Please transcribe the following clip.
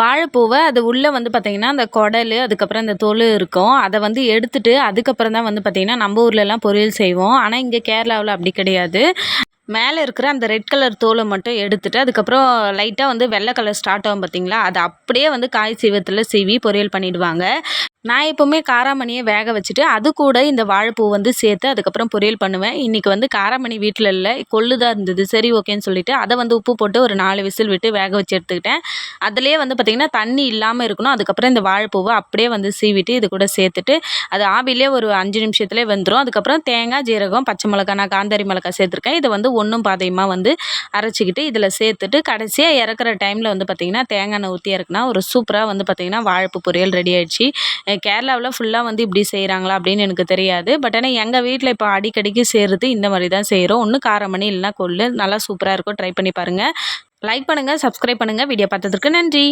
வாழைப்பூவை அது உள்ளே வந்து பார்த்திங்கன்னா அந்த குடல் அதுக்கப்புறம் அந்த தோல் இருக்கும். அதை வந்து எடுத்துட்டு அதுக்கப்புறம் தான் வந்து பார்த்திங்கன்னா நம்ம ஊர்லலாம் பொரியல் செய்வோம். ஆனால் இங்கே கேரளாவில் அப்படி கிடையாது. மேலே இருக்கிற அந்த ரெட் கலர் தோலை மட்டும் எடுத்துட்டு அதுக்கப்புறம் லைட்டாக வந்து வெள்ளை கலர் ஸ்டார்ட் ஆகும் பார்த்தீங்களா அதை அப்படியே வந்து காய் சீவத்தில் சீவி பொரியல் பண்ணிடுவாங்க. நான் எப்போவுமே காராமணியை வேக வச்சுட்டு அது கூட இந்த வாழைப்பூ வந்து சேர்த்து அதுக்கப்புறம் பொரியல் பண்ணுவேன். இன்றைக்கி வந்து காராமணி வீட்டில் இல்லை கொள்ளு தான் இருந்தது சரி ஓகேன்னு சொல்லிட்டு அதை வந்து உப்பு போட்டு ஒரு நாலு விசில் விட்டு வேக வச்சு எடுத்துக்கிட்டேன். அதுலேயே வந்து பார்த்திங்கன்னா தண்ணி இல்லாமல் இருக்கணும். அதுக்கப்புறம் இந்த வாழைப்பூவை அப்படியே வந்து சீவிட்டு இது கூட சேர்த்துட்டு அது ஆவிலே ஒரு அஞ்சு நிமிஷத்துலேயே வந்துடும் அதுக்கப்புறம் தேங்காய் ஜீரகம் பச்சை மிளகா நான் காந்தாரி மிளகாய் சேர்த்துருக்கேன். இதை வந்து ஒன்றும் பாதையுமா வந்து அரைச்சிக்கிட்டு இதில் சேர்த்துட்டு கடைசியாக இறக்குற டைமில் வந்து பார்த்திங்கன்னா தேங்காய் எண்ணெய் ஊற்றி இறக்குனா ஒரு சூப்பராக வந்து பார்த்திங்கன்னா வாழைப்பூ பொரியல் ரெடி ஆயிடுச்சு. கேரளாவில் ஃபுல்லாக வந்து இப்படி செய்கிறாங்களா அப்படின்னு எனக்கு தெரியாது. பட் ஆனால் எங்கள் வீட்டில் இப்போ அடிக்கடிக்கு செய்கிறது இந்த மாதிரி தான் செய்கிறோம் ஒன்று காரமணி இல்லைனா கொள்ளு. நல்லா சூப்பராக இருக்கும். ட்ரை பண்ணி பாருங்கள் லைக் பண்ணுங்கள் சப்ஸ்கிரைப் பண்ணுங்கள் வீடியோ பார்த்ததுக்கு நன்றி.